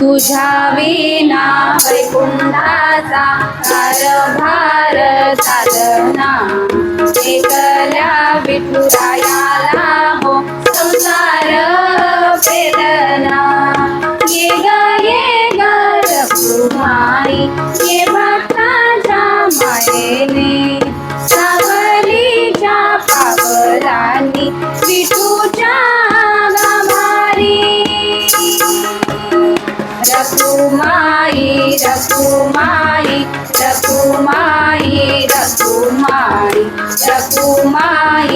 तुझ्या विना वैकुंठाचा कारभार चालना एकल्या विठुरायाला हो संसार प्रेरणा ये ग ये ग रघुमाई ये भक्ताच्या मायेने. सावलीच्या पावलांनी विठूच्या रकुमाई रकुमाई रकुमाई रकुमाई रकुमाई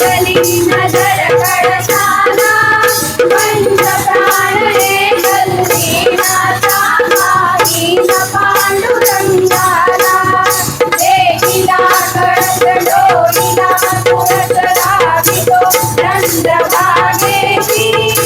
కలిగిన Thank you.